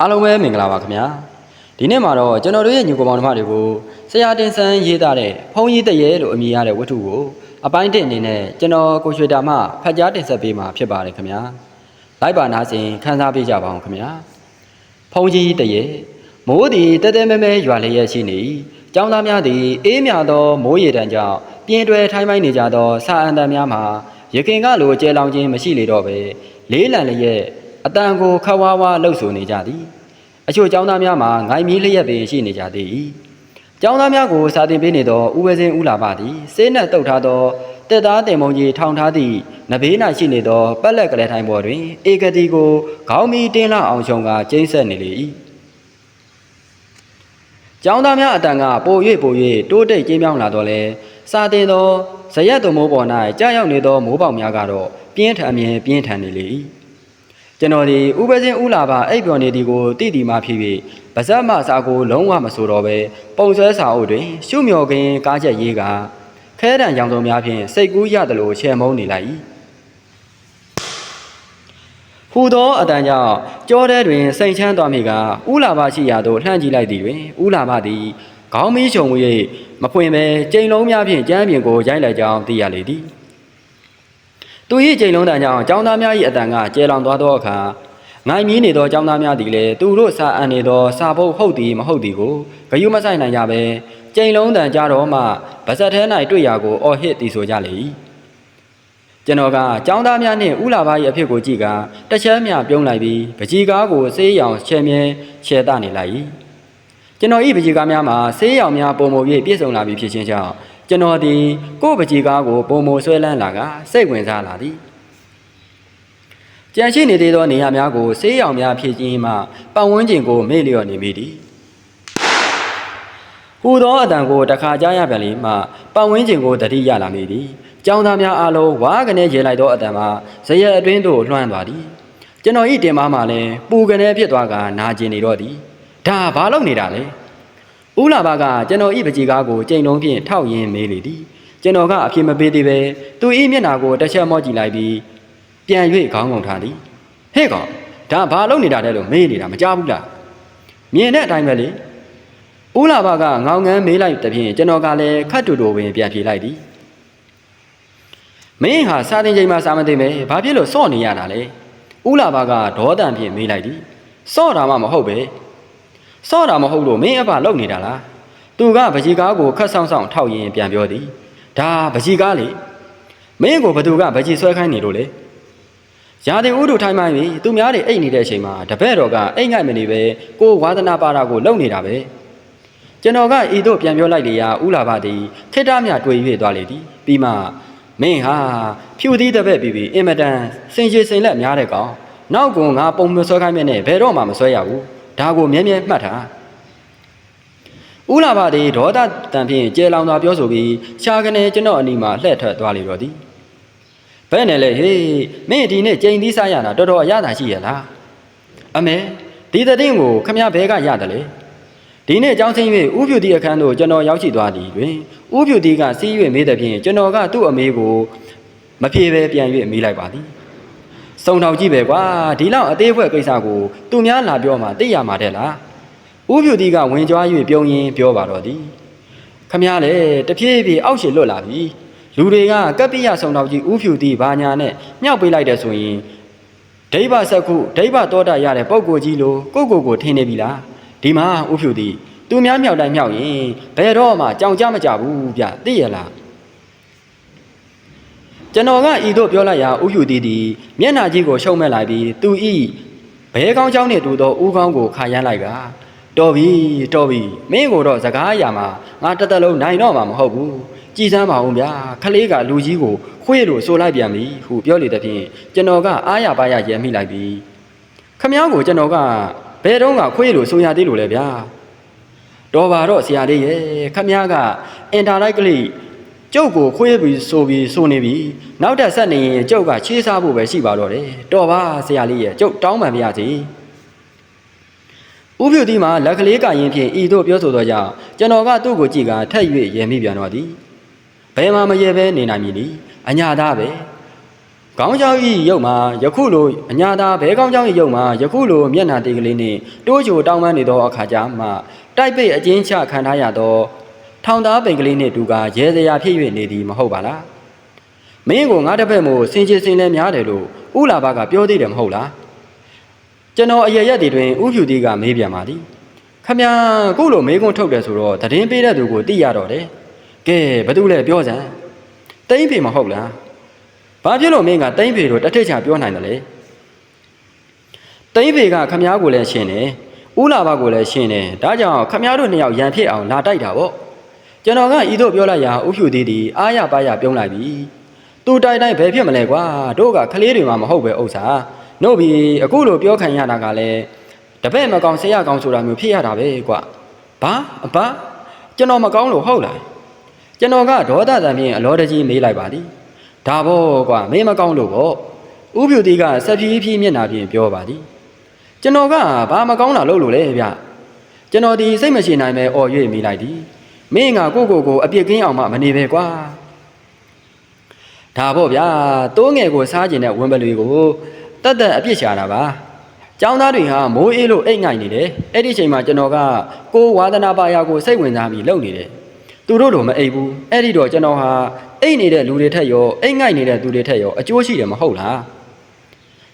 အားလုံးပဲမင်္ဂလာပါခင်ဗျာဒီနေ့မှာတော့ကျွန်တော်တို့ရဲ့ညီကောင်မောင်နှမတွေကိုဆရာတင်ဆန်းရေးသားတဲ့ဖုံးကြီးတရေလို့အမည်ရတဲ့ဝတ္ထုကိုအပိုင်းတစ်အနေနဲ့ကျွန်တော်ကိုရွှေတာမှဖတ်ကြားတင်ဆက်ပေးမှာဖြစ်ပါတယ်ခင်ဗျာလိုက်ပါနာစဉ်ခန်းစားပေးကြပါအောင်ခင်ဗျာဖုံးကြီးတရေမိုးသည်တဲတဲမဲမဲရွာလျက်ရှိနေ၏ကျောင်းသားများသည်အေးမြသောမိုးရေတံကြောင့်ပြင်းတွဲထိုင်းမိုင်းနေကြသောစာအန်တန်များမှာရခင်ကလိုကျဲလောင်ခြင်းမရှိလေတော့ပဲလေးလံလျက် အတန်ကိုခဝါဝါလှုပ်ဆိုနေကြသည်အချို့ကျောင်းသားများမှာငိုင်မီးလျက်ပင်ရှိနေကြသေး၏ကျောင်းသားများကိုစာသင်ပေးနေသောဦးဝဲစင်းဦးလာပါသည်စေးနှက်တုတ်ထားသောတက်သားတင်မုံကြီးထောင်ထားသည့်နဘေး၌ရှိနေသောပက်လက်ကလေးထိုင်ပေါ်တွင်ဧကတိကိုခေါင်းမီတင်းလာအောင်ရှုံကကျိမ့်ဆက်နေလေ၏ကျောင်းသားများအတန်ကပို၍ပို၍တိုးတိတ်ကျင်းပြောင်းလာတော့လဲစာတင်သောဇရက်သွမိုးပေါ်၌ကြာရောက်နေသောမိုးပေါက်များကတော့ပြင်းထန်အမြင်ပြင်းထန်နေလေ၏ ကျွန်တော်ဒီဥပဇင်းဥလာပါအိပ်ပျော်နေသည်ကိုတိတိမှဖြစ်၍ဗဇက်မစာကိုလုံးဝမဆိုတော့ပဲပုံဆွဲစာအုပ်တွင် ရှုမြော်ကင်းကားချက်ရေးကခဲတံရောင်စုံများဖြင့်စိတ်ကူးရသလိုချေမုန်းနေလိုက်၏ဟူသောအတန်ကြောင့်ကြောထဲတွင်စိတ်ချမ်းသွားမိကဥလာပါရှိရာသို့လှမ်းကြည့်လိုက်သည်တွင်ဥလာပါသည်ခေါင်းမီးချုံ၍မဖွင့်ပဲကြိမ်လုံးများဖြင့်ကြမ်းပြင်ကိုရိုက်လိုက်ကြောင်းသိရလေသည် သူ၏ကြိမ်လုံးတန်ကြောင့်ចောင်းသားများ၏အတန်ကကျဲလောင်သွားသောအခါငိုင်မြည်နေသောចောင်းသားများသည်လည်းသူတို့စာအပ်နေသောစာပုတ်ဟုတ်သည်မဟုတ်သည်ကိုဂယုမဆိုင်နိုင်ကြပဲကြိမ်လုံးတန်ကြတော့မှဗစက်ထဲ၌တွေ့ရာကိုအော်ဟစ်သည်ဆိုကြလေ၏ကျွန်တော်ကចောင်းသားများနှင့်ဥလာပါ၏အဖြစ်ကိုကြည့်ကတစ်ချက်မြပြုံးလိုက်ပြီးပကြီးကားကိုဆေးရောင်ချဲမြဲချဲတနေလိုက်၏ကျွန်တော်၏ပကြီးကားများမှာဆေးရောင်များပုံမ၍ပြည့်စုံလာပြီဖြစ်ခြင်းကြောင့် ကျွန်တော်သည်ကိုယ့်ပကြီးကားကိုပုံမဆွဲလန်းလာကစိတ်ဝင်စားလာသည်ကြံရှိနေသေးသောနေရာများကိုဆေးရောင်များဖြည့်ခြင်းမှပတ်ဝန်းကျင်ကိုမေ့လျော့နေမိသည်ဟူသောအတန်ကိုတခါကြားရပြန်လေမှပတ်ဝန်းကျင်ကိုတတိရလာမိသည်ကျောင်းသားများအားလုံးဝါကနေရေလိုက်သောအတန်မှာဇရက်အတွင်းသို့လွှမ်းသွားသည်ကျွန်တော်ဤတင်မားမှလည်းပူကနေဖြစ်သွားကနာကျင်နေတော့သည်ဒါဘာလို့နေတာလဲ ဦးလာဘကကျွန်တော်ဤပကြီးကားကိုကြိမ်လုံးဖြင့်ထောက်ရင်းမေးလေသည်ကျွန်တော်ကအပြစ်မပေးသေးပဲသူဤမျက်နာကိုတစ်ချက်မော့ကြည့်လိုက်ပြီးပြန်၍ခေါင်းငုံထားသည်ဟဲ့ကောင်ဒါဘာလုပ်နေတာလဲလို့မေးနေတာမကြားဘူးလားမြင်တဲ့အတိုင်းပဲလေဦးလာဘကငောင်ငန်းမေးလိုက်တဖြင့်ကျွန်တော်ကလည်းခတ်တူတူဝင်ပြန်ဖြေလိုက်သည်မင်းဟာစာတင်ချိန်မှာစာမသိမဲဘာဖြစ်လို့စော့နေရတာလဲဦးလာဘကဒေါသံဖြင့်မေးလိုက်သည်စော့တာမှမဟုတ်ပဲ စော့တာမဟုတ်လို့မင်းအဖလုပ်နေတာလားသူကပကြီးကားကိုခတ်ဆောင်ဆောင်ထောက်ရင်ပြန်ပြောသည်ဒါပကြီးကားလေမင်းကိုဘသူကပကြီးဆွဲခိုင်းနေလို့လေရာသီဥတုထိုင်းမှန်ပြီသူများတွေအိတ်နေတဲ့အချိန်မှာတပည့်တော်ကအိတ်ငိုက်မနေပဲကိုယ်ဝါသနာပါတာကိုလုပ်နေတာပဲကျွန်တော်ကဤတို့ပြန်ပြောလိုက်လေရာဥလာပါသည်ခိတ္တမြတွေ့၍သွားလေသည်ပြီးမှမင်းဟာဖြူသီးတပည့်ပြီးပြီးအင်မတန်စင်ကြယ်စင်လက်များတဲ့ကောင်နောက်ကငါပုံမဆွဲခိုင်းမဲ့နဲ့ဘယ်တော့မှမဆွဲရဘူး ဒါကိုမြဲမြဲမှတ်ထားဥလာပါသည်ဒေါသတန်ဖြင့်ကျေလောင်စွာပြောဆိုပြီးရှားကနေကျွန်တော်အနီးမှာလှည့်ထွက်သွားလေတော့သည်ဘယ်နဲ့လဲဟေးမင်းဒီနေ့ကြိမ်သီးစားရတာတော်တော်အရသာရှိရလားအမေဒီသတဲ့ကိုခမရဘဲကရတယ်လေဒီနေ့ကြောင်းဆင်း၍ဥဖြူတီအခန်းသို့ကျွန်တော်ရောက်ရှိသွားသည်တွင်ဥဖြူတီကစီး၍မေးသည်ဖြင့်ကျွန်တော်ကသူ့အမေကိုမဖြေပဲပြန်၍မေးလိုက်ပါသည် စုံထောင်ကြည့်ပဲကွာဒီလောက်အသေးဖွဲကိစ္စကိုသူများလာပြောမှသိရမှာတဲ့လားဥဖြူတီကဝင်ကြွား၍ပြုံးရင်းပြောပါတော့သည်ခမရလေတဖြည်းဖြည်းအောက်ရှိလွတ်လာပြီလူတွေကကပ္ပိယဆောင်တော်ကြီးဥဖြူတီဘာညာနဲ့မြောက်ပေးလိုက်တဲ့ဆိုရင်ဒိဗ္ဗစက္ခုဒိဗ္ဗတောတရတဲ့ပုံကိုကြီးလိုကိုကိုကိုထင်းနေပြီလားဒီမှာဥဖြူတီသူများမြောက်တိုင်းမြောက်ရင်ဘယ်တော့မှကြောင်ကြမကြဘူးဗျသိရလား ကျွန်တော်ကဤသို့ပြောလိုက်ရာဥယူသည်သည်မျက်နှာကြီးကိုရှုံမဲ့လိုက်ပြီးသူဤဘဲကောင်းချောင်းနှင့်တူသောဥကောင်းကိုခါရမ်းလိုက်ကတော်ပြီတော်ပြီမင်းကိုတော့စကားအရာမှာငါတသက်လုံးနိုင်တော့မှာမဟုတ်ဘူးကြည်စမ်းပါဦးဗျာခလေးကလူကြီးကိုခွေးလိုဆိုလိုက်ပြန်ပြီဟုပြောလေတဲ့ဖြင့်ကျွန်တော်ကအားရပါရရဲမိလိုက်ပြီခမောင်းကိုကျွန်တော်ကဘယ်တော့ကခွေးလိုဆိုရသေးလို့လဲဗျာတော်ပါတော့ဆရာလေးရဲ့ခမ ्या ကအင်တာလိုက်ကလေး ကျုပ်ကိုခွေးပြီးဆိုပြီးဆိုနေပြီနောက်တက်ဆက်နေရင်ကျုပ်ကချေးစားဖို့ပဲရှိပါတော့တယ်တော်ပါဆရာလေးရဲ့ကျုပ်တောင်းပန်ပါရစေဥပြုသည်မှာလက်ကလေးကရင်ဖြင့်ဤသို့ပြောဆိုသောကြောင့်ကျွန်တော်ကသူ့ကိုကြည့်ကထက်၍ရဲမိပြန်တော်သည်ဘယ်မှာမရဲပဲနေနိုင်မည်နည်းအညာသားပဲကောင်းကြောင်ဤရုပ်မှာယခုလိုအညာသားဘဲကောင်းကြောင်ဤရုပ်မှာယခုလိုမျက်နှာတေးကလေးနှင့်တိုးချိုတောင်းပန်းနေသောအခါကြမှတိုက်ပိတ်အကျဉ်းချခံထားရသော ထောင်သားပိန်ကလေးနှင့်တူကရဲစရာဖြစ်၍နေသည်မဟုတ်ပါလားမင်းကိုငါတစ်ဖက်မို့စင်ချင်စင်လဲများတယ်လို့ဥလာဘကပြောသေးတယ်မဟုတ်လားကျွန်တော်အရရက်တွေတွင်ဥဖြူတီကမေးပြန်ပါသည်ခမညာခုလိုမေးခွန်းထုတ်တယ်ဆိုတော့သတင်းပေးတဲ့သူကိုသိရတော့တယ်ကဲဘာတူလဲပြောစမ်းတိမ့်ဖေမဟုတ်လားဘာဖြစ်လို့မင်းကတိမ့်ဖေတို့တထိတ်ချပြောနိုင်တယ်လေတိမ့်ဖေကခမားကိုလည်းရှင်းတယ်ဥလာဘကိုလည်းရှင်းတယ်ဒါကြောင့်ခမားတို့နှစ်ယောက်ရန်ဖြစ်အောင်လာတိုက်တာပေါ့ ကျွန်တော်ကဤတို့ပြောလိုက်ရာဥဖြူသေးသည်အားရပါရပြုံးလိုက်ပြီသူတိုက်တိုင်းဘယ်ဖြစ်မလဲကွာတို့ကကလေးတွေမှမဟုတ်ပဲဥစ္စာနှုတ်ပြီးအခုလိုပြောခံရတာကလည်းတပည့်မကောင်ဆရာကောင်ဆိုတာမျိုးဖြစ်ရတာပဲကွာဘာအဘကျွန်တော်မကောင်းလို့ဟုတ်လားကျွန်တော်ကဒေါသတန်ဖြင့်အလောတကြီးမေးလိုက်ပါသည်ဒါပေါ့ကွာမင်းမကောင်းလို့ပေါ့ဥဖြူတီကဆက်ဖြည်းဖြည်းမျက်နှာဖြင့်ပြောပါသည်ကျွန်တော်ကဘာမကောင်းတာလုပ်လို့လဲဗျကျွန်တော်ဒီစိတ်မရှိနိုင်ပဲអော်၍မိလိုက်သည် မင်းကကိုကိုကိုအပြစ်ကင်းအောင်မှမနေပဲကွာဒါပေါ့ဗျာတိုးငယ်ကိုစားကျင်တဲ့ဝင်းပလွေကိုတတ်တတ်အပြစ်ရှာတာပါကျောင်းသားတွေဟာမိုးအေးလို့အိတ်ငိုက်နေတယ်အဲ့ဒီအချိန်မှာကျွန်တော်ကကိုဝါသနာပါရကိုစိတ်ဝင်စားပြီးလုပ်နေတယ်သူတို့တော့မအိပ်ဘူးအဲ့ဒီတော့ကျွန်တော်ဟာအိတ်နေတဲ့လူတွေထက်ရောအိတ်ငိုက်နေတဲ့သူတွေထက်ရောအကျိုးရှိတယ်မဟုတ်လား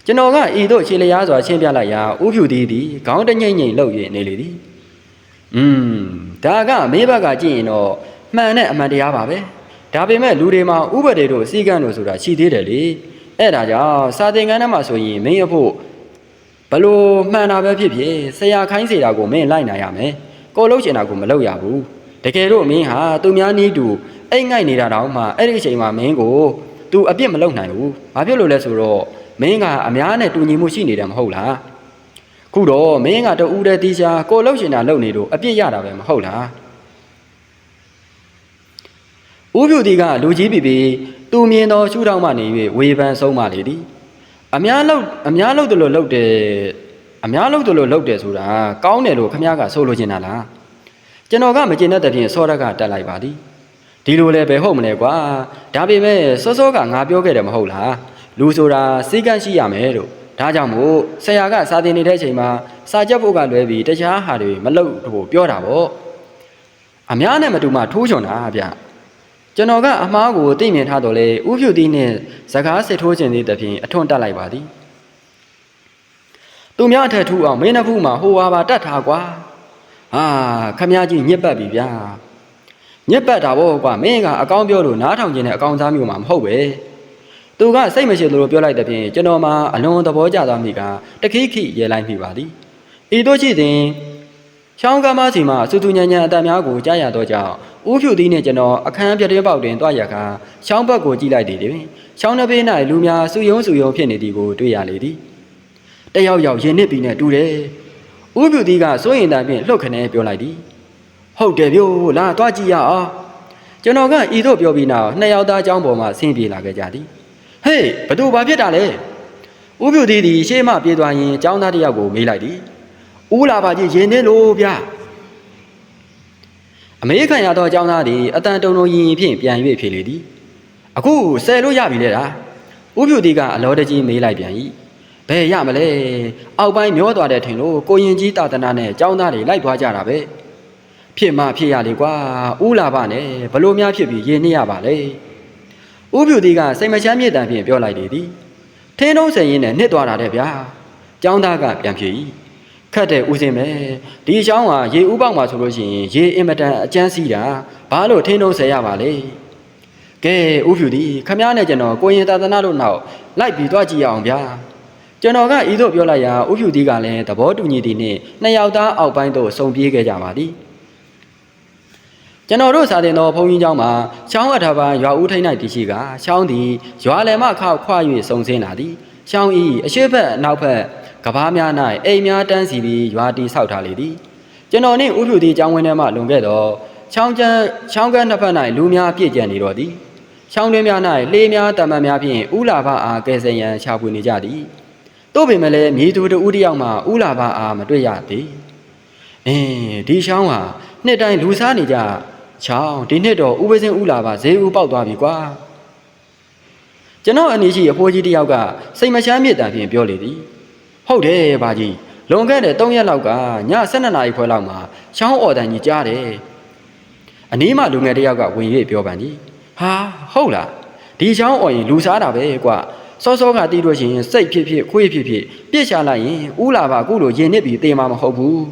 ကျွန်တော်ကဤတို့ခြေလျားစွာရှင်းပြလိုက်ရာဥဖြူသည်သည်ခေါင်းတငိမ့်ငိမ့်လှုပ်၍နေလေသည်อืม ဒါကမေးဘက်ကကြည့်ရင်တော့မှန်တဲ့အမှန်တရားပါပဲဒါပေမဲ့လူတွေမှာဥပဒေတို့စီကံတို့ဆိုတာရှိသေးတယ်လေအဲ့ဒါကြောင့်စာသင်ခန်းထဲမှာဆိုရင်မင်းအဖို့ဘလို့မှန်တာပဲဖြစ်ဖြစ်ဆရာခိုင်းစေတာကိုမင်းလိုက်နိုင်ရမယ်ကိုလှုပ်ချင်တာကိုမလုပ်ရဘူးတကယ်လို့မင်းဟာသူများနည်းတူအိတ်ငိုက်နေတာတောင်မှအဲ့ဒီအချိန်မှာမင်းကို तू အပြစ်မလုပ်နိုင်ဘူးဘာဖြစ်လို့လဲဆိုတော့မင်းကအများနဲ့တူညီမှုရှိနေတယ်မဟုတ်လား ခုတော့မင်းကတူဦးတဲ့တီရှာကိုလှုပ်ချင်တာလုပ်နေလို့အပြစ်ရတာပဲမဟုတ်လားဦးဖြူတီကလူကြီးပြီပြီသူမြင်တော်ရှုထောင့်မှနေ၍ဝေဖန်ဆုံးမှလေသည်အများလောက်အများလောက်တလို့လောက်တယ်အများလောက်တလို့လောက်တယ်ဆိုတာကောင်းတယ်လို့ခမ ्या ကဆိုလိုချင်တာလားကျွန်တော်ကမကျင်တဲ့တဲ့ဖြင့်စောရကတက်လိုက်ပါသည်ဒီလိုလည်းပဲဟုတ်မလဲကွာဒါပေမဲ့စောစောကငါပြောခဲ့တယ်မဟုတ်လားလူဆိုတာစိတ်ကန့်ရှိရမယ်လို့ ဒါကြောင့်မို့ဆရာကစာသင်နေတဲ့အချိန်မှာစာကြက်ဖို့ကလွဲပြီးတခြားဟာတွေမလုပ်ဖို့ပြောတာပေါ့အများနဲ့မတူမှထိုးချွန်တာဗျကျွန်တော်ကအမားကိုသိမြင်ထားတော့လေဥဖြူသီးနဲ့ဇကားစစ်ထိုးခြင်းသေးတဲ့ဖြင့်အထွန်းတက်လိုက်ပါသည်သူများအထက်ထူအောင်မင်းနှစ်ဖူးမှာဟိုဟာပါတတ်ထားကွာဟာခမည်းကြီးညစ်ပတ်ပြီဗျာညစ်ပတ်တာပေါ့ကွာမင်းကအကောင်းပြောလို့နားထောင်ခြင်းနဲ့အကောင်းစားမျိုးမှာမဟုတ်ပဲ သူကစိတ်မရှိသလိုပြောလိုက်တဲ့ဖြင့်ကျွန်တော်မှအလွန်သဘောကျသွားမိကတခိခိရဲလိုက်မိပါသည်ဤတို့ရှိသည်ချောင်းကမ်းမစီမှာစူတူညံညံအတန်များကိုကြားရတော့ကြောင့်ဦးဖြူသီးနဲ့ကျွန်တော်အခန်းပြတဲ့ပေါက်တွင်တွားရခါချောင်းဘက်ကိုကြည့်လိုက်သည်တွင်ချောင်းတစ်ဘေး၌လူများစုယုံစုယုံဖြစ်နေသည်ကိုတွေ့ရလေသည်တယောက်ယောက်ရင်နစ်ပြီးနဲ့တူတယ်ဦးဖြူသီးကစိုးရင်တန်ဖြင့်လှုပ်ခနဲပြောလိုက်သည်ဟုတ်တယ်ဗျို့လာတွားကြည့်ရအောင်ကျွန်တော်ကဤသို့ပြောပြီးနောက်နှစ်ယောက်သားအကြောင်းပေါ်မှာဆင်းပြေလာခဲ့ကြသည် ဟေးဘသူဘာဖြစ်တာလဲဦးဖြူသီးသည်ရှေ့မှပြေးသွားရင်အကြောင်းသားတစ်ယောက်ကိုမေးလိုက်သည်ဦးလာပါကြီးရင်နေလို့ဗျာအမေခံရသောအကြောင်းသားသည်အတန်တုံတုံရင်ရင်ဖြင့်ပြန်၍ဖြေလေသည်အခုဆယ်လို့ရပြီလေလားဥဖြူတီကအလောတကြီးမေးလိုက်ပြန်၏ဘယ်ရမလဲအောက်ပိုင်းမျောသွားတဲ့ထင်လို့ကိုရင်ကြီးတာတနာနဲ့အကြောင်းသားတွေလိုက်သွားကြတာပဲဖြစ်မှဖြစ်ရလေကွာဥလာပါနဲ့ဘလို့များဖြစ်ပြီးရင်နေရပါလေ ဥဖြူတီကစိတ်မချမ်းမြေ့တန်ဖြင့်ပြောလိုက်လေသည်ထင်းတုံးစင်ရင်နဲ့နှစ်သွားတာတဲ့ဗျာအကြောင်းသားကပြန်ဖြေ၏ခတ်တဲ့ဦးစင်ပဲဒီအချောင်းကရေဥပေါက်မှာဆိုလို့ရှိရင်ရေအင်မတန်အကျန်းစီးတာဘာလို့ထင်းတော့ဆယ်ရပါလဲကဲဥဖြူဒီခမားနဲ့ကျွန်တော်ကိုရင်သာသနာတို့နောက်လိုက်ပြီးသွားကြည့်ရအောင်ဗျာကျွန်တော်ကဤသို့ပြောလိုက်ရာဥဖြူဒီကလည်းသဘောတူညီသည်နှင့်နှစ်ယောက်သားအောက်ပိုင်းသို့စုံပြေးခဲ့ကြပါသည် ကျွန်တော်တို့စာတင်သောဘုန်းကြီးကျောင်းမှာချောင်းအထာပါရွာဦးထိန်၌တည်ရှိကချောင်းသည်ရွာလယ်မှခောက်ခွာ၍စုံစင်းလာသည်ချောင်းဤအရှိတ်ဘက်နောက်ဘက်ကဘာများ၌အိမ်များတန်းစီပြီးရွာတီဆောက်ထားလေသည်ကျွန်တော်နှင့်ဥဖြူသည်ကျောင်းဝင်းထဲမှလွန်ခဲ့သောချောင်းကျန်းချောင်းကန်းနှစ်ဖက်၌လူများပြည့်ကျန်နေတော့သည်ချောင်းတွင်းများ၌လှေများတမန်များဖြင့်ဥလာဘအားကဲဆယ်ရန်ရှာဖွေနေကြသည်တို့ပင်မလည်းမြေသူတဦးတယောက်မှဥလာဘအားမတွေ့ရသည်အင်းဒီချောင်းဟာနှစ်တိုင်းလူစားနေကြ ချောင်းဒီနှစ်တော့ဥပစင်ဥလာဘဈေးဥပေါက်သွားပြီကွာကျွန်တော်အနေရှိအဖိုးကြီးတစ်ယောက်ကစိတ်မချမ်းမြေ့တန်ဖြင့်ပြောလေသည်ဟုတ်တယ်ဘာကြီးလွန်ခဲ့တဲ့3ရက်လောက်ကည12နာရီခွဲလောက်မှာချောင်းအော်တန်ကြီးကြားတယ်အနည်းမှလူငယ်တစ်ယောက်ကဝင်၍ပြောပန်သည်ဟာဟုတ်လားဒီချောင်းအော်ရင်လူစားတာပဲကွာစောစောကတီးလို့ရှိရင်စိတ်ဖြစ်ဖြစ်ခွေးဖြစ်ဖြစ်ပြစ်ချလိုက်ရင်ဥလာပါအခုလိုရင်နစ်ပြီးတေးမှာမဟုတ်ဘူး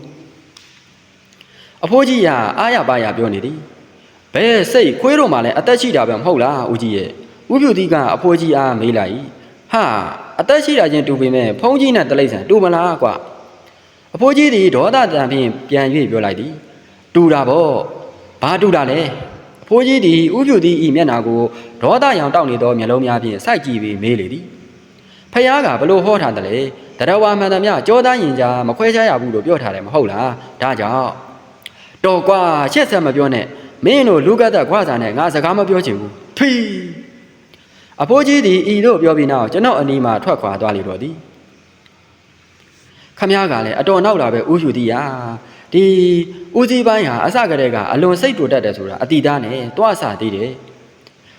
အဖိုးကြီးကအားရပါရပြောနေသည် ဘဲစိတ်ခွေးတို့မှလည်းအသက်ရှိတာပဲမဟုတ်လားဦးကြီးရဲ့ဥပြုတိကအဖိုးကြီးအားမေးလိုက်ဟာအသက်ရှိတာချင်းတူပေမဲ့ဖုံးကြီးနဲ့တလိမ့်ဆန်တူမလားကွာအဖိုးကြီးသည်ဒေါသတန်ဖြင့်ပြန်၍ပြောလိုက်သည်တူတာဗောဘာတူတာလဲအဖိုးကြီးသည်ဥပြုတိဤမျက်နာကိုဒေါသရောင်တောက်နေသောမျက်လုံးများဖြင့်စိုက်ကြည့်ပြီးမေးလေသည်ဖယားကဘလို့ဟောထားတယ်လဲတရဝါမှန်သမျှကြောသားရင်ကြားမခွဲခြားရဘူးလို့ပြောထားတယ်မဟုတ်လားဒါကြောင့်တော်ကွာရှက်ဆက်မပြောနဲ့ မင်းတို့လူကတ်သက်ခွာစာနဲ့ငါစကားမပြောချင်ဘူးဖီးအဖိုးကြီးသည်ဤတို့ပြောပြီးနောက်ကျွန်တော်အနီးမှာထွက်ခွာသွားလေတော့သည်ခမည်းကလည်းအတော်နောက်လာပဲဥယူသည်ယာဒီဦးစီးပိုင်းဟာအစကတည်းကအလွန်စိတ်တူတတ်တယ်ဆိုတာအတိသားနဲ့တွားဆသေးတယ်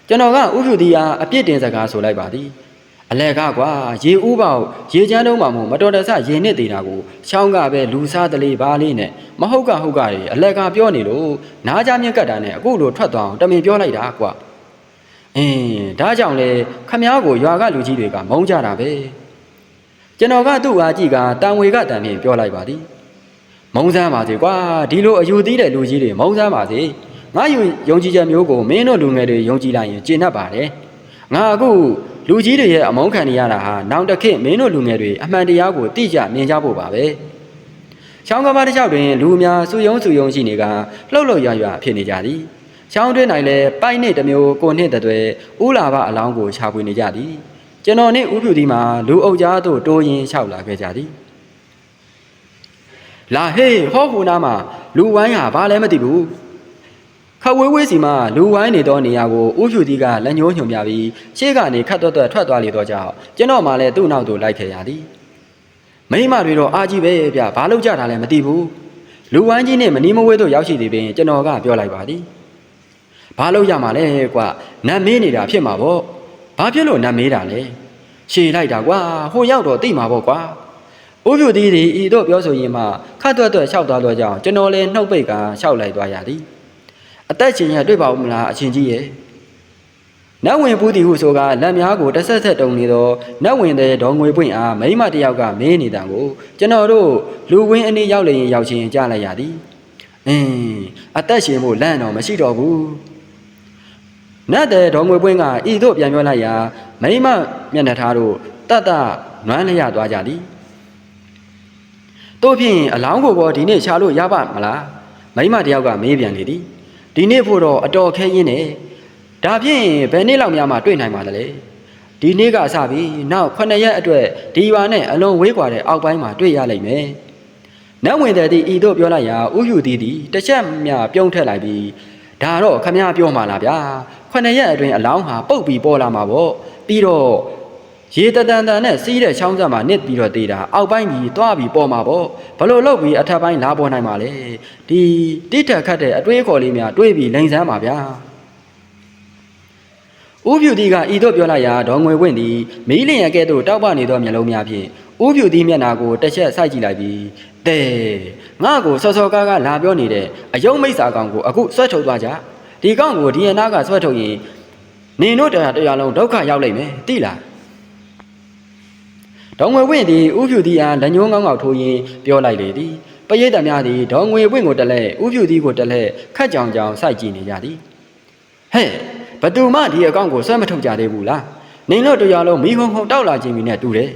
ကျွန်တော်ကဥယူသည်ယာအပြစ်တင်စကားဆိုလိုက်ပါသည် အလဲကကွာရေဥပေါရေချမ်းတုံးမှမို့မတော်တဆရေနစ်သေးတာကိုချောင်းကပဲလူစားတလေးပါလေးနဲ့မဟုတ်ကဟုတ်ကတွေအလဲကပြောနေလို့နားကြမြက်ကတ်တာနဲ့အခုလိုထွက်သွားအောင်တမင်ပြောလိုက်တာကွာအင်းဒါကြောင့်လေခမ ्या ကိုရွာကလူကြီးတွေကမုန်းကြတာပဲကျွန်တော်ကသူ့အားကြည့်ကတန်ဝေကတန်ဖြင့်ပြောလိုက်ပါသည်မုန်းစမ်းပါစေကွာဒီလိုအယူသီးတဲ့လူကြီးတွေမုန်းစမ်းပါစေငါယူယုံကြည်ချက်မျိုးကိုမင်းတို့လူငယ်တွေယုံကြည်လိုက်ရင်ကျေနပ်ပါတယ်ငါအခု လူကြီးတွေရဲ့အမုန်းခံနေရတာဟာနောင်တစ်ခေတ်မင်းတို့လူငယ်တွေအမှန်တရားကိုသိကြမြင်ကြဖို့ပါပဲချောင်းကမားတစ်လျှောက်တွင်လူအများစုယုံစုယုံရှိနေကလှုပ်လှုပ်ရွရွဖြစ်နေကြသည်ချောင်းတွင်း၌လည်းပိုက်နှင့်တစ်မျိုးကိုနှင့်တဲ့တွေဥလာဘအလောင်းကိုရှာဖွေနေကြသည်ကျွန်တော်နှင့်ဥဖြူသည်မှာလူအုပ်ကြားသို့တိုးရင်လျှောက်လာခဲ့ကြသည်လာဟေးဟောဟူနာမှာလူဝိုင်းဟာဘာလဲမသိဘူး ခဝေးဝေးစီမှာလူဝိုင်းနေသောနေရာကိုဥဖြူသည်ကလက်ညှိုးညွှန်ပြပြီးရှေ့ကနေခတ်တော့တော့ထွက်သွားလေတော့ကြောင့်ကျွန်တော်မှလည်းသူ့နောက်သို့လိုက်ခဲ့ရသည်မိမတွေတော့အာကြီးပဲဗျဘာလို့ကြတာလဲမသိဘူးလူဝိုင်းကြီးနဲ့မနီးမဝေးတို့ရောက်ရှိသည်ပင်ကျွန်တော်ကပြောလိုက်ပါသည်ဘာလို့ရမှာလဲကွာနတ်မေးနေတာဖြစ်မှာပေါ့ဘာဖြစ်လို့နတ်မေးတာလဲရှည်လိုက်တာကွာဟိုရောက်တော့သိမှာပေါ့ကွာဥပြုသည်ဒီဤတော့ပြောဆိုရင်မှခတ်တွတ်တွတ်လျှောက်သွားတော့ကြောင်းကျွန်တော်လည်းနှုတ်ပိတ်ကလျှောက်လိုက်သွားရသည် အသက်ရှင်ရတွေ့ပါဦးမလားအချင်းကြီးရဲ့နတ်ဝင်ပူးသည်ဟုဆိုကလက်များကိုတစ်ဆက်ဆက်တုံနေသောနတ်ဝင်တဲ့ဒေါ်ငွေပွင့်အားမိမတစ်ယောက်ကမင်းနေတာကိုကျွန်တော်တို့လူဝင်းအနည်းရောက်လျင်ရောက်ချင်းကြားလိုက်ရသည်အင်းအသက်ရှင်ဖို့လန့်တော့မရှိတော့ဘူးနတ်တဲ့ဒေါ်ငွေပွင့်ကဤသို့ပြန်ပြောလိုက်ရာမိမမျက်နှာထားတို့တတ်တနွမ်းလျက်သွားကြသည်တို့ဖြင့်အလောင်းကိုပေါ်ဒီနေ့ရှာလို့ရပါမလားမိမတယောက်ကမေးပြန်လေသည် ဒီနေ့ဖို့တော့အတော်ခဲရင်းနဲ့ဒါဖြင့်ဘယ်နေ့လောက်များမှတွေ့နိုင်ပါသလဲဒီနေ့ကစပြီးနောက်9ရက်အတွက်ဒီရွာနဲ့အလွန်ဝေးကွာတဲ့အောက်ပိုင်းမှာတွေ့ရလိမ့်မယ်နတ်ဝင်တဲ့သည်ဤသို့ပြောလိုက်ရာဥယူသည်သည်တစ်ချက်မြပြုံးထက်လိုက်ပြီးဒါတော့ခမရပြောမှလားဗျာခုနှစ်ရက်အတွင်းအလောင်းဟာပုတ်ပြီးပေါ်လာမှာပေါ့ပြီးတော့ ရေတတန်တန်နဲ့စီးတဲ့ချောင်းဆက်မှာနစ်ပြီးတော့သေးတာအောက်ပိုင်းကြီးသွားပြီးပေါ်မှာပေါ့ဘလို့လောက်ပြီးအထက်ပိုင်းလာပေါ်နိုင်မှာလေဒီတိထက်ခတ်တဲ့အတွေးခေါ်လေးများတွေးပြီးလိန်ဆန်းပါဗျာဥဖြူတီကဤသို့ပြောလိုက်ရာဒေါ်ငွေဝင့်သည်မီးလင်ရကဲ့သို့တောက်ပနေသောမျက်လုံးများဖြင့်ဥဖြူတီမျက်နာကိုတစ်ချက်စိုက်ကြည့်လိုက်ပြီးတဲငါ့ကိုစောစောကားကားလာပြောနေတဲ့အယုံမိတ်စာကောင်ကိုအခုဆွဲထုတ်သွားကြဒီကောင်ကိုဒီအနာကဆွဲထုတ်ရင်နင်တို့တရားတရားလုံးဒုက္ခရောက်လိမ့်မယ်သိလား ဒေါငွေဝင့်သည်ဥဖြူတီအားလက်ညှိုးငေါငေါထိုးရင်းပြောလိုက်လေသည်ပရိသတ်များသည်ဒေါငွေဝင့်ကိုတလဲဥဖြူတီကိုတလဲခတ်ကြောင်ကြောင်စိုက်ကြည့်နေကြသည်ဟဲ့ဘသူမှဒီအကောင့်ကိုဆွဲမထုတ်ကြသေးဘူးလားနင်တို့တရားလုံးမိခုံခုံတောက်လာခြင်းမီနဲ့တူတယ်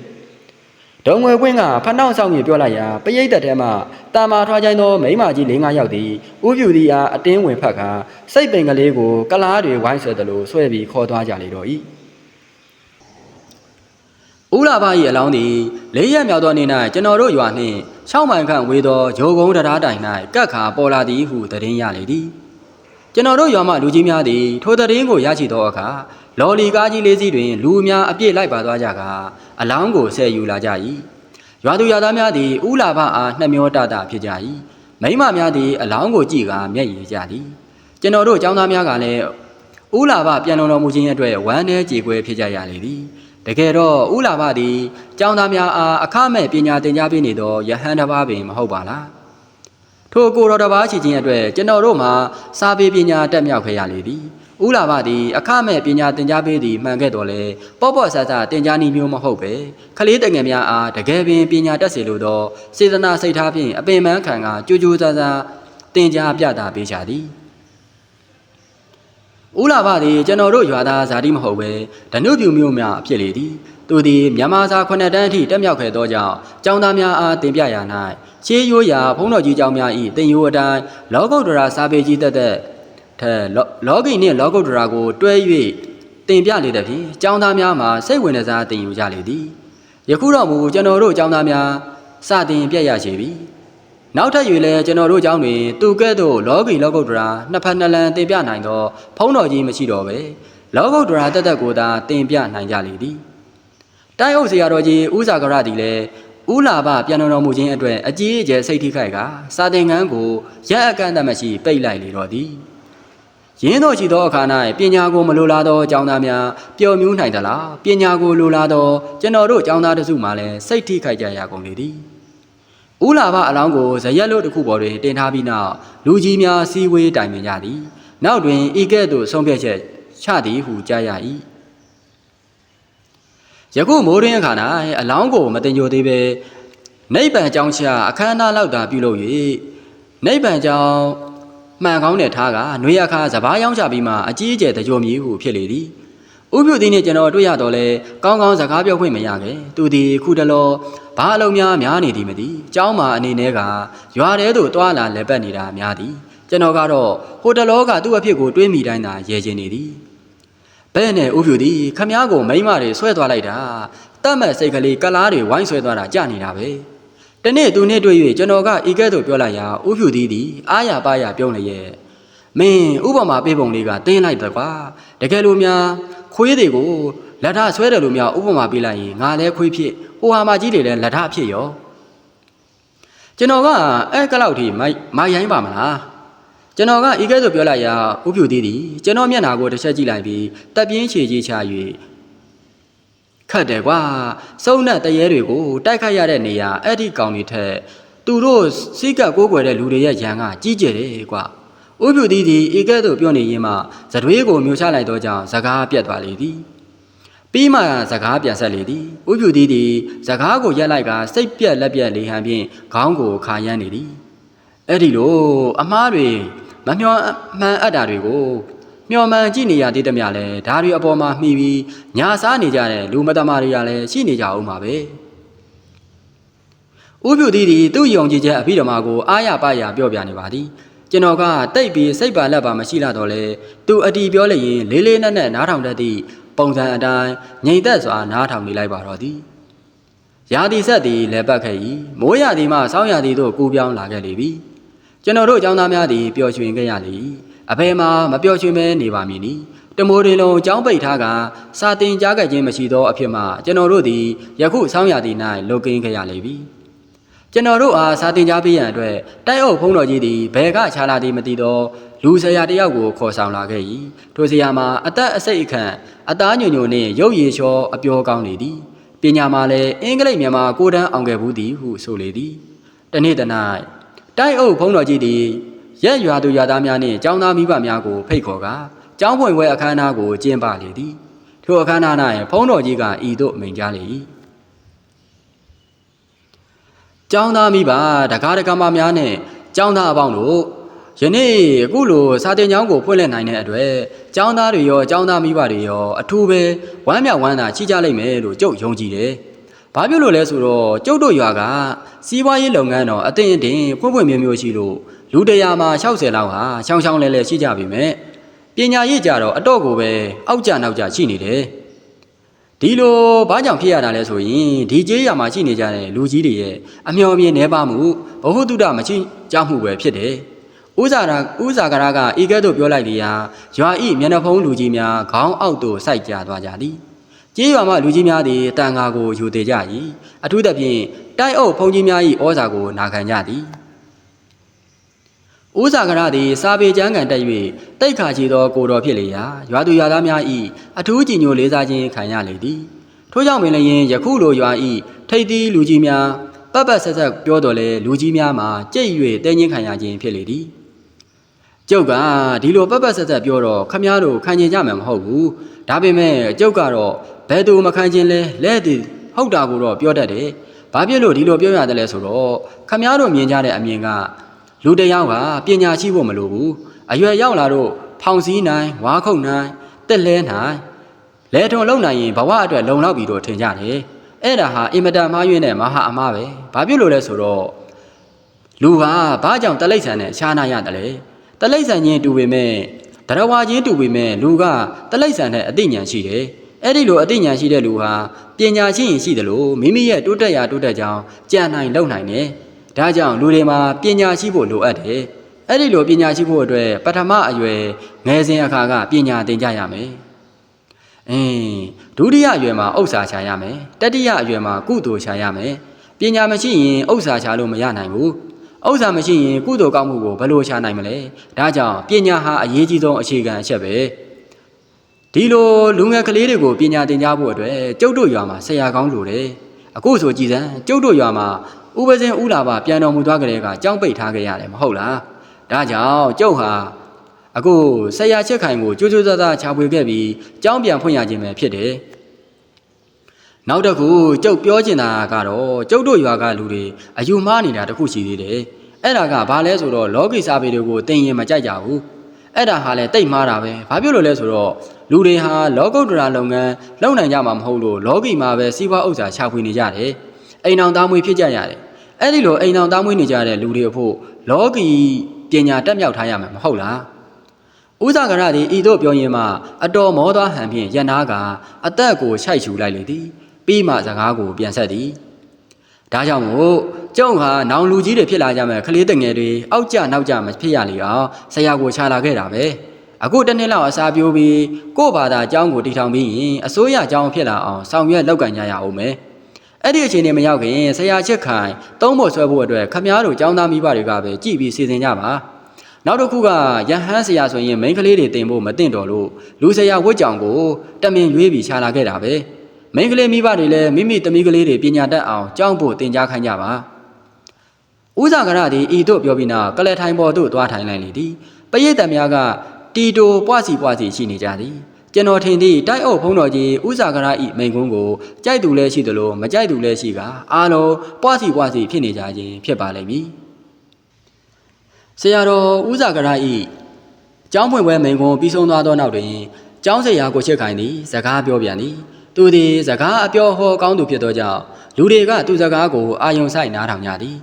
ဒေါငွေဝင့်ကဖနှောက်ဆောင်ပြီးပြောလိုက်ရာပရိသတ်ထဲမှတာမာထွားချိုင်းသောမိန်းမကြီး၄၅ယောက်သည်ဥဖြူတီအားအတင်းဝင်ဖက်ကစိတ်ပင်ကလေးကိုကလားတွေဝိုင်းဆွဲတယ်လို့ဆွဲပြီးခေါ်သွားကြလေတော့၏ ဦးလာဘ၏အလောင်းသည်လေးရက်မြောက်သောနေ့၌ကျွန်တော်တို့ရွာနှင့်၆မိုင်ခန့်ဝေးသောဂျိုကုန်းတရားတိုင်၌ကတ်ခါပေါ်လာသည်ဟုသတင်းရလေသည်ကျွန်တော်တို့ရွာမှလူကြီးများသည်ထိုသတင်းကိုရရှိသောအခါလော်လီကားကြီးလေးစီးတွင်လူအများအပြည့်လိုက်ပါသွားကြကအလောင်းကိုဆဲယူလာကြ၏ရွာသူရွာသားများသည်ဦးလာဘအားနှမျောတတဖြစ်ကြ၏မိမများသည်အလောင်းကိုကြည့်ကာမျက်ရည်ကျသည်ကျွန်တော်တို့ចောင်းသားများကလည်းဥလာဘပြန်လုံတော်မူခြင်းအတွက်ဝမ်းနည်းကြေကွဲဖြစ်ကြရလေသည် တကယ်တော့ဥလာဘသည်ကျောင်းသားများအားအခမဲ့ပညာသင်ကြားပေးနေသောယဟန်တစ်ပါးပင်မဟုတ်ပါလားထိုကိုတော်တစ်ပါးချီခြင်းအတွက်ကျွန်တော်တို့မှာစာပေပညာတက်မြောက်ခဲ့ရလေသည်ဥလာဘသည်အခမဲ့ပညာသင်ကြားပေးသည်မှန်ခဲ့တော်လဲပေါ့ပေါ့ဆဆသင်ကြားနည်းမျိုးမဟုတ်ပဲခလေးတငယ်များအားတကယ်ပင်ပညာတတ်စေလိုသောစေတနာစိတ်ထားဖြင့်အပင်ပန်းခံကကြိုးကြိုးစားစားသင်ကြားပြတာပေးကြသည် ဦးလာဘသည်ကျွန်တော်တို့ရွာသားဇာတိမဟုတ်ပဲဓနုပြူမျိုးများဖြစ်လေသည်သူသည်မြန်မာစာခုနှစ်တန်းအထိတက်မြောက်ခဲ့သောကြောင့်ကျောင်းသားများအားတင်ပြရာ၌ရှေးရိုးရာဘုန်းတော်ကြီးကျောင်းများ၏တင်ယိုအတိုင်းလောကုတ္တရာစာပေကြီးတက်တဲ့ထဲလောလောကီနှင့်လောကုတ္တရာကိုတွဲ၍တင်ပြလေသည်ဖြင့်ကျောင်းသားများမှာစိတ်ဝင်စားတင်ယူကြလေသည်ယခုတော့မူကျွန်တော်တို့ကျောင်းသားများစတင်ပြည့်ရရှိပြီ နောက်ထပ်၍လည်းကျွန်တော်တို့เจ้าတွင်သူကဲ့သို့လောကီလောကုတ္တရာနှစ်ဖက်နှစ်လန်တင်ပြနိုင်သောဖုံးတော်ကြီးမရှိတော့ပဲလောကုတ္တရာတက်တက်ကိုသာတင်ပြနိုင်ကြလေသည်တိုင်းအုပ်ဆရာတော်ကြီးဦးစာကရသည်လည်းဦးလာဘပြန်တော်မူခြင်းအတွက်အကြီးအကျယ်စိတ်ထိခိုက်ကစာသင်ခန်းကိုရက်အကန့်အသတ်မရှိပိတ်လိုက်လေတော့သည်ရင်းတော်ရှိသောအခါ၌ပညာကိုမလိုလားသောကျောင်းသားများပျော်မြူးနိုင်သလားပညာကိုလိုလားသောကျွန်တော်တို့ကျောင်းသားတစုမှလည်းစိတ်ထိခိုက်ကြရကုန်လေသည် ဦးလာဘအလောင်းကိုဇရက်လို့တစ်ခုပေါ်တွင်တင်ထားပြီးနောက်လူကြီးများစီဝေးတိုင်ပင်ကြသည်နောက်တွင်ဤကဲ့သို့ဆုံးဖြတ်ချက်ချသည်ဟုကြားရ၏ယခုမိုးရင်းအခါ၌အလောင်းကိုမတင်ကြိုသေးပဲနိဗ္ဗာန်ကြောင်းချအခမ်းအနားလောက်သာပြုလုပ်၍နိဗ္ဗာန်ကြောင်းမှန်ကောင်းတဲ့ထားကနှွေရခါစပားရောင်းချပြီးမှအကြီးအကျယ်တကြိုမြည်ဟုဖြစ်လေသည်ဥပြုသည်နှင့်ကျွန်တော်တွေ့ရတော့လဲကောင်းကောင်းစကားပြောခွင့်မရခဲ့သူသည်ခုတလော ဘာအလုံးများများနေသည်မသိကျောင်းမှာအနေနဲ့ကရွာထဲသို့တွာလာလဲပတ်နေတာများသည်ကျွန်တော်ကတော့ဟိုတလောကသူ့အဖြစ်ကိုတွေးမိတိုင်းသာရဲကျင်နေသည်ဘဲ့နဲ့ဥပြုသည်ခမားကိုမိမတွေဆွဲသွားလိုက်တာတတ်မဲ့စိတ်ကလေးကလားတွေဝိုင်းဆွဲသွားတာကြနေတာပဲတနေ့သူနဲ့တွေ့၍ကျွန်တော်ကဤကဲ့သို့ပြောလိုက်ရာဥပြုသည်သည်အာရပါရပြုံးလျက်မင်းဥပမာပေးပုံလေးကတင်းလိုက်တယ်ကွာတကယ်လို့များခွေးတွေကို လက်ထဆွဲတယ်လို့များဥပမာပေးလိုက်ရင်ငါလည်းခွေးဖြစ်ဟိုဟာမကြီးတွေလည်းလက်ထဖြစ်ရောကျွန်တော်ကအဲကလောက်ထိမိုက်မရိုင်းပါမလားကျွန်တော်ကဤကဲ့သို့ပြောလိုက်ရာဥပြူသေးသည်ကျွန်တော်မျက်နှာကိုတစ်ချက်ကြည့်လိုက်ပြီးတက်ပြင်းချေကြီးချ၍ခတ်တယ်ကွာစုံနဲ့တရေတွေကိုတိုက်ခိုက်ရတဲ့နေရာအဲ့ဒီကောင်တွေထက်သူတို့စီးကပ်ကိုးကွယ်တဲ့လူတွေရဲ့ရန်ကကြီးကျယ်တယ်ကွာဥပြုသည်သည်ဤကဲ့သို့ပြောနေရင်းမှဇတွေးကိုမျိုးချလိုက်သောကြောင့်စကားပြတ်သွားလေသည် ပြီးမှစကားပြန်ဆက်လေသည်ဥပြုသည်သည်စကားကိုရက်လိုက်ကစိတ်ပြက်လက်ပြက်လေဟန်ဖြင့်ခေါင်းကိုခါရမ်းနေသည်အဲ့ဒီလိုအမားတွေမမျောမှန်အပ်တာတွေကိုမျောမှန်ကြည့်နေရသေးသမျှလဲဒါတွေအပေါ်မှာမှီပြီးညာစားနေကြတဲ့လူမတမာတွေကလည်းရှိနေကြအောင်ပါပဲဥပြုသည်သည်သူ့ယုံကြည်ချက်အဘိဓမ္မာကိုအားရပါရပြောပြနေပါသည်ကျွန်တော်ကတိတ်ပြီးစိတ်ပါလက်ပါမရှိလာတော့လေသူအတီပြောလိုက်ရင်လေးလေးနက်နက်နားထောင်တတ်သည့် ပုံစံအတိုင်းငြိမ်သက်စွာနားထောင်နေလိုက်ပါတော့သည်ရာသီဆက်သည်လည်းပတ်ခဲ့၏မိုးရာသီမှဆောင်းရာသီသို့ကူးပြောင်းလာခဲ့လေပြီကျွန်တော်တို့ចောင်းသားများသည်ပျော်ရွှင်ခဲ့ရလေ၏အဖေမှာမပျော်ရွှင်မဲနေပါမည်နီတမိုးတွေလုံးចောင်းပိတ်ထားကစာတင်ကြားခဲ့ခြင်းမရှိသောအဖြစ်မှကျွန်တော်တို့သည်ယခုဆောင်းရာသီ၌လုကင်းခဲ့ရလေပြီ ကျွန်တော်တို့အားစာတင်ကြားပေးရန်အတွက်တိုက်အုပ်ဖုံးတော်ကြီးသည်ဘယ်ကခြားလာသည်မသိသောလူဆရာတယောက်ကိုခေါ်ဆောင်လာခဲ့၏ထိုဆရာမှာအသက်အစိတ်အခန့်အသားညွညွနှင့်ရုပ်ရည်လျှောအပြောကောင်းနေသည်ပညာမှာလည်းအင်္ဂလိပ်မြန်မာကိုတန်းအောင်ခဲ့ဘူးသည်ဟုဆိုလေသည်တနေ့တ၌တိုက်အုပ်ဖုံးတော်ကြီးသည်ရက်ရွာသူရွာသားများနှင့်ចောင်းသားမိဘများကိုဖိတ်ခေါ်ကာကျောင်းဖွင့်ပွဲအခမ်းအနားကိုကျင်းပလေသည်ထိုအခမ်းအနား၌ဖုံးတော်ကြီးကဤသို့မိန့်ကြားလေ၏ ကျောင်းသားမိဘတကားတကမများနဲ့ကျောင်းသားအပေါင်းတို့ယနေ့အခုလိုစာတင်ကျောင်းကိုဖွင့်လှစ်နိုင်တဲ့အတွက်ကျောင်းသားတွေရောကျောင်းသားမိဘတွေရောအထူးပဲဝမ်းမြောက်ဝမ်းသာရှိကြလိမ့်မယ်လို့ကြုတ်ယုံကြည်တယ်။ဘာဖြစ်လို့လဲဆိုတော့ကျုပ်တို့ရွာကစီးပွားရေးလုပ်ငန်းတော့အတင်းအတင်းဖွင့်ဖွင့်မျိုးမျိုးရှိလို့လူတရာမှာ60လောက်ဟာရှောင်းရှောင်းလဲလဲရှိကြပြီမဲ့ပညာရေးကြတော့အတော့ကိုပဲအောက်ကြနောက်ကြရှိနေတယ်။ ဒီလိုဘာကြောင့်ဖြစ်ရတာလဲဆိုရင်ဒီကျေးရွာမှာရှိနေကြတဲ့လူကြီးတွေရဲ့အမျော်မြင်နေပါမှုဘ ഹു တုဒမရှိကြမှုပဲဖြစ်တယ်။ဥဇာရာဥဇာကရာကဤကဲ့သို့ပြောလိုက်လေရာရွာဤမျက်နှာဖုံးလူကြီးများခေါင်းအောက်သို့စိုက်ကြသွားကြသည်။ကျေးရွာမှလူကြီးများသည်တန်ဃာကိုယူသေးကြ၏အထူးသဖြင့်တိုက်အုပ်ဖုန်ကြီးများ၏ဩဇာကိုနာခံကြသည်။ ဦးစာကရသည်စာပေကျမ်းကန်တက်၍တိတ်ခါချီသောကိုတော်ဖြစ်လေရာရွာသူရွာသားများ၏အထူးကြည်ညိုလေးစားခြင်းခံရလေသည်။ထို့ကြောင့်ပင်လည်းယခုလိုရွာ၏ထိတ်သီးလူကြီးများပတ်ပတ်ဆက်ဆက်ပြောတော်လဲလူကြီးများမှာကြိတ်၍တဲငင်းခံရခြင်းဖြစ်လေသည်။ကျုပ်ကဒီလိုပတ်ပတ်ဆက်ဆက်ပြောတော့ခမည်းတော်ခံကျင်ကြမှာမဟုတ်ဘူး။ဒါပေမဲ့ကျုပ်ကတော့ဘယ်သူမခံကျင်လဲလဲသည်ဟုတ်တာကိုတော့ပြောတတ်တယ်။ဘာဖြစ်လို့ဒီလိုပြောရတယ်လဲဆိုတော့ခမည်းတော်မြင်ကြတဲ့အမြင်က လူတစ်ယောက်ကပညာရှိဖို့မလိုဘူးအရွယ်ရောက်လာတော့ဖောင်စည်းနိုင်ဝါခုတ်နိုင်တက်လဲနိုင်လဲထုံလုံနိုင်ရင်ဘဝအတွက်လုံလောက်ပြီတော့ထင်ကြတယ်အဲ့ဒါဟာအင်မတန်မှားယွင်းတဲ့မဟာအမှားပဲဘာဖြစ်လို့လဲဆိုတော့လူဟာဘာကြောင့်တလိษံနဲ့ရှားနာရတယ်လဲတလိษံချင်းတူပေမဲ့တရဝါချင်းတူပေမဲ့လူကတလိษံနဲ့အသိဉာဏ်ရှိတယ်အဲ့ဒီလိုအသိဉာဏ်ရှိတဲ့လူဟာပညာရှိရင်ရှိတယ်လို့မိမိရဲ့တိုးတက်ရာတိုးတက်ကြောင်းကြံနိုင်လုံနိုင်တယ် ဒါကြောင့်လူတွေမှာပညာရှိဖို့လိုအပ်တယ်အဲ့ဒီလိုပညာရှိဖို့အတွက်ပထမအရွယ်ငယ်စဉ်အခါကပညာသင်ကြရမယ်အင်းဒုတိယအရွယ်မှာဥစ္စာချရမယ်တတိယအရွယ်မှာကုသိုလ်ချရမယ်ပညာမရှိရင်ဥစ္စာချလို့မရနိုင်ဘူးဥစ္စာမရှိရင်ကုသိုလ်ကောင်းမှုကိုဘယ်လိုချနိုင်မလဲဒါကြောင့်ပညာဟာအရေးကြီးဆုံးအခြေခံအချက်ပဲဒီလိုလူငယ်ကလေးတွေကိုပညာသင်ကြားဖို့အတွက်ကျုပ်တို့ရွာမှာဆရာကောင်းလိုတယ်အခုဆိုကြည်စမ်းကျုပ်တို့ရွာမှာ ဥပဇင်ဥလာပါပြန်တော်မူသွားကြတဲ့ကကြောင်းပိတ်ထားခဲ့ရတယ်မဟုတ်လားဒါကြောင့်ကျုပ်ဟာအခုဆရာချက်ခိုင်ကိုကြိုးကြိုးစားစားချာပွေခဲ့ပြီးကြောင်းပြန်ဖွင့်ရခြင်းပဲဖြစ်တယ်နောက်တစ်ခုကျုပ်ပြောချင်တာကတော့ကျုပ်တို့ရွာကလူတွေအယူမှားနေတာတစ်ခုရှိသေးတယ်အဲ့ဒါကဘာလဲဆိုတော့လောကီစာပေတွေကိုတင်ရင်မကြိုက်ကြဘူးအဲ့ဒါဟာလည်းတိတ်မှားတာပဲဘာဖြစ်လို့လဲဆိုတော့လူတွေဟာလောကုတ္တရာလုပ်ငန်းလုပ်နိုင်ကြမှာမဟုတ်လို့လောကီမှာပဲစီးပွားဥစ္စာချဖွေနေကြတယ်အိမ်အောင်သားမွေးဖြစ်ကြရတယ် အဲ့ဒီလိုအိမ်အောင်သားမွေးနေကြတဲ့လူတွေအဖို့လောကီပညာတက်မြောက်ထားရမှာမဟုတ်လားဥဇာကရသည်ဤသို့ပြောရင်မှအတော်မောသွားဟန်ဖြင့်ရန်နာကအသက်ကိုခြိုက်ချူလိုက်လေသည်ပြီးမှစကားကိုပြန်ဆက်သည်ဒါကြောင့်မို့ကျုံဟာနောင်လူကြီးတွေဖြစ်လာကြမယ်ခလေးတငယ်တွေအောက်ကျနောက်ကျမဖြစ်ရလေအောင်ဆရာကိုချလာခဲ့တာပဲအခုတစ်နှစ်လောက်အစာပြိုးပြီးကို့ဘာသာအကြောင်းကိုတည်ထောင်ပြီးရင်အစိုးရအကြောင်းဖြစ်လာအောင်ဆောင်ရွက်လုပ်ကင်ကြရအောင်မယ် အဲ့ဒီအခြေအနေမရောက်ခင်ဆရာချစ်ခိုင်သုံးဖို့ဆွဲဖို့အတွက်ခမားတို့ចောင်းသားမိဘတွေကပဲကြည်ပြီးစီစဉ်ကြပါနောက်တစ်ခုကရဟန်းဆရာဆိုရင်မိန်းကလေးတွေတင်ဖို့မတင်တော်လို့လူဆရာဝတ်ကြောင်ကိုတမင်ရွေးပြီးခြာလာခဲ့တာပဲမိန်းကလေးမိဘတွေလည်းမိမိသမီးကလေးတွေပညာတတ်အောင်ကြောင်းဖို့တင် जा ခိုင်းကြပါဥဇာကရသည်ဤတို့ပြောပြီးနောက်ကလထိုင်ပေါ်သို့သွားထိုင်လိုက်လေသည်ပရိသတ်များကတီတိုပွားစီပွားစီရှိနေကြသည် ကျွန်တော်ထင်သည့်တိုက်အုပ်ဖုံးတော်ကြီးဥဇာကရဤမိန်ကုန်းကိုကြိုက်သူလည်းရှိသလိုမကြိုက်သူလည်းရှိကအားလုံးပွားစီပွားစီဖြစ်နေကြခြင်းဖြစ်ပါလိမ့်မည်ဆရာတော်ဥဇာကရဤကျောင်းဖွင့်ပွဲမိန်ကုန်းပြီးဆုံးသွားသောနောက်တွင်ကျောင်းဆရာကိုချစ်ခိုင်သည်စကားပြောပြန်သည်သူသည်စကားအပြောဟောကောင်းသူဖြစ်သောကြောင့်လူတွေကသူစကားကိုအာယုံဆိုင်နားထောင်ကြသည်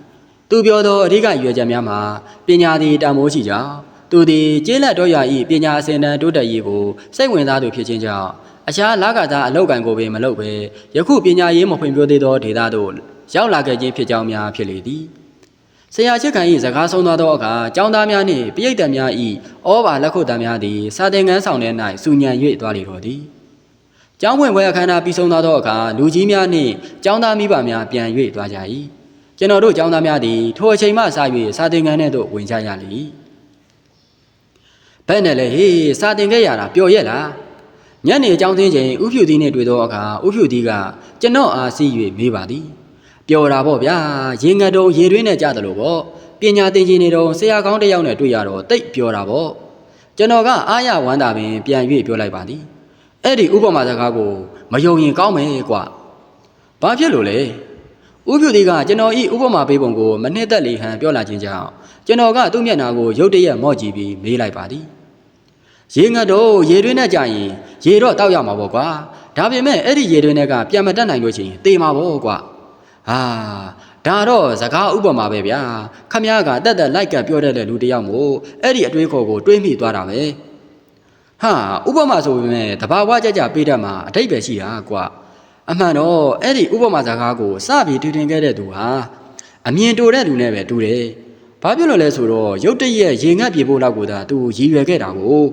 သူပြောသောအဓိကရွယ်ချက်များမှာပညာသည်တန်မိုးရှိကြောင်း သူသည်ကျေးလက်တော်ရဤပညာအစဉ်တန်းတိုးတက်ရေးကိုစိတ်ဝင်စားသူဖြစ်ခြင်းကြောင့်အခြားလာကစားအလောက်ကန်ကိုပင်မလုပ်ဘဲယခုပညာရေးမဖွံ့ဖြိုးသေးသောဒေသသို့ရောက်လာခဲ့ခြင်းဖြစ်ကြောင်းများဖြစ်လေသည်ဆရာချစ်ခံ၏စကားဆုံးသွားသောအခါကျောင်းသားများနှင့်ပြည်ိတ်တများ၏ဩဘာလက်ခုပ်တများသည်စာသင်ခန်းဆောင်ထဲ၌စူညံ၍သွားလေတော်သည်ကျောင်းဝင်ပွဲအခမ်းအနားပြီးဆုံးသွားသောအခါလူကြီးများနှင့်ကျောင်းသားမိဘများပြန်၍သွားကြ၏ကျွန်တော်တို့ကျောင်းသားများသည်ထိုအချိန်မှစ၍စာသင်ခန်းထဲသို့ဝင်ကြရလေ၏ ဘယ်နဲ့လဲဟေးစာသင်ခဲ့ရတာပျော်ရက်လားညနေအကြောင်းသင်းချိန်ဥဖြူသီးနှင့်တွေ့သောအခါဥဖြူသီးကကျွန်တော်အားစီး၍မေးပါသည်ပျော်တာပေါ့ဗျာရေငတ်တုံရေတွင်းနဲ့ကြားတယ်လို့ပေါ့ပညာသင်ခြင်းနေတော့ဆရာကောင်းတစ်ယောက်နဲ့တွေ့ရတော့တိတ်ပျော်တာပေါ့ကျွန်တော်ကအားရဝမ်းသာပင်ပြန်၍ပြောလိုက်ပါသည်အဲ့ဒီဥပမာစကားကိုမယုံရင်ကောင်းမယ်ကွာဘာဖြစ်လို့လဲ ဥဖြူသည်ကကျွန်တော်ဤဥပမာပေးပုံကိုမနှစ်သက်လေဟန်ပြောလာခြင်းကြောင့်ကျွန်တော်ကသူ့မျက်နှာကိုရုတ်တရက်မော့ကြည့်ပြီးမေးလိုက်ပါသည်ရေငတ်တော့ရေတွင်းနဲ့ကြာရင်ရေတော့တောက်ရမှာပေါ့ကွာဒါပေမဲ့အဲ့ဒီရေတွင်းတွေကပြန်မတက်နိုင်လို့ချင်းတေမှာပေါ့ကွာဟာဒါတော့စကားဥပမာပဲဗျာခမည်းကတက်တက်လိုက်ကပ်ပြောတတ်တဲ့လူတစ်ယောက်မို့အဲ့ဒီအတွေးခေါ်ကိုတွေးမိသွားတာပဲဟာဥပမာဆိုပေမဲ့တဘာဝကြကြပေးတတ်မှာအတိတ်ပဲရှိတာကွာ အမှန်တော့အဲ့ဒီဥပမာစကားကိုစပြီးထွင်ထွင်ခဲ့တဲ့သူဟာအမြင်တိုတဲ့လူနဲ့ပဲတူတယ်ဘာဖြစ်လို့လဲဆိုတော့ရုတ်တရက်ရေငတ်ပြေဖို့လောက်ကိုသာသူရည်ရွယ်ခဲ့တာကို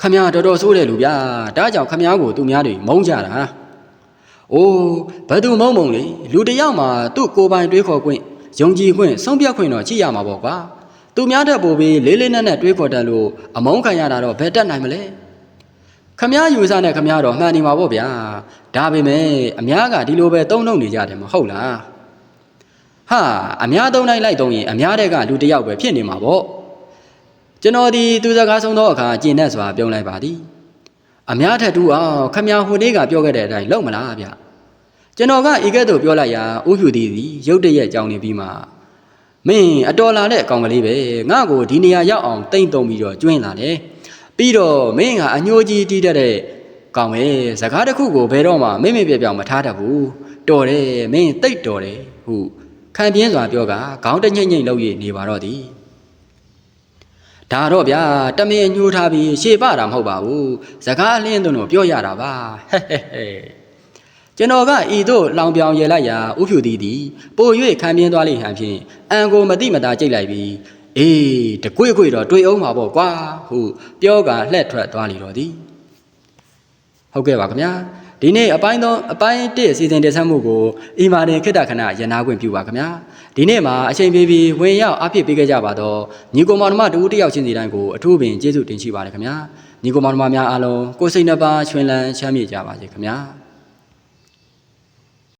ခမည်းတော်တော်ဆိုးတယ်လူဗျာဒါကြောင့်ခမည်းကိုသူများတွေမုန်းကြတာအိုးဘယ်သူမုန်းမုန်းလေလူတယောက်မှာသူ့ကိုယ်ပိုင်တွေးခေါ်ခွင့်ယုံကြည်ခွင့်ဆုံးဖြတ်ခွင့်တော့ကြည့်ရမှာပေါ့ကွာသူများတက်ပို့ပြီးလေးလေးနက်နက်တွေးခေါ်တတ်လို့အမုန်းခံရတာတော့ဘယ်တက်နိုင်မလဲ ခမားယူစားနဲ့ခမားတော့မှန်နေမှာပေါ့ဗျာဒါပေမဲ့အများကဒီလိုပဲတုံ့နှုံနေကြတယ်မဟုတ်လားဟာအများသုံးတိုင်းလိုက်သုံးရင်အများတဲ့ကလူတစ်ယောက်ပဲဖြစ်နေမှာပေါ့ကျွန်တော်ဒီသူစကားဆုံးသောအခါကျင်တဲ့စွာပြုံးလိုက်ပါသည်အများထက်တူအောင်ခမားဟိုနေ့ကပြောခဲ့တဲ့အတိုင်းလုပ်မလားဗျကျွန်တော်ကဤကဲ့သို့ပြောလိုက်ရာဥဖြူသည်သည်ရုတ်တရက်ကြောင်းနေပြီးမှမင်းအတော်လာတဲ့အကောင်ကလေးပဲငါ့ကိုဒီနေရာရောက်အောင်တိမ့်တုံပြီးတော့ကျွင်းလာတယ် ပြီးတော့မင်းကအညိုကြီးတီးတတ်တဲ့ကောင်ပဲစကားတစ်ခုကိုဘယ်တော့မှမိမိပြပြောင်မထားတတ်ဘူးတော်တယ်မင်းတိတ်တော်တယ်ဟုခံပြင်းစွာပြောကခေါင်းတညိမ့်ညိမ့်လောက်ရနေပါတော့သည်ဒါတော့ဗျာတမင်ညှိုးထားပြီးရှေ့ပတာမဟုတ်ပါဘူးစကားအလင်းသွင်းတော့ပြောရတာပါဟဲ့ဟဲ့ဟဲ့ကျွန်တော်ကဤသို့လောင်ပြောင်ရလိုက်ရာဥဖြူသည်သည်ပို၍ခံပြင်းသွားလိမ့်ဟန်ဖြင့်အံကိုမတိမတာကြိတ်လိုက်ပြီး အေးတကွေ့ကွေ့တော့တွေ့အောင်ပါပေါ့ကွာဟုပြောကလှက်ထွက်သွားလေတော့သည်ဟုတ်ကဲ့ပါခင်ဗျာဒီနေ့အပိုင်းသောအပိုင်း1အစီအစဉ်တင်ဆက်မှုကိုအီမာတင်ခိတ္တခဏရနာခွင့်ပြုပါခင်ဗျာဒီနေ့မှာအချိန်ပေးပြီးဝင်ရောက်အဖြစ်ပေးခဲ့ကြပါတော့ညီကိုမောင်နှမတူတယောက်ချင်းစီတိုင်းကိုအထူးပင်ကျေးဇူးတင်ရှိပါတယ်ခင်ဗျာညီကိုမောင်နှမများအားလုံးကိုယ်စိတ်နှပါချွင်လန်းချမ်းမြေ့ကြပါစေခင်ဗျာ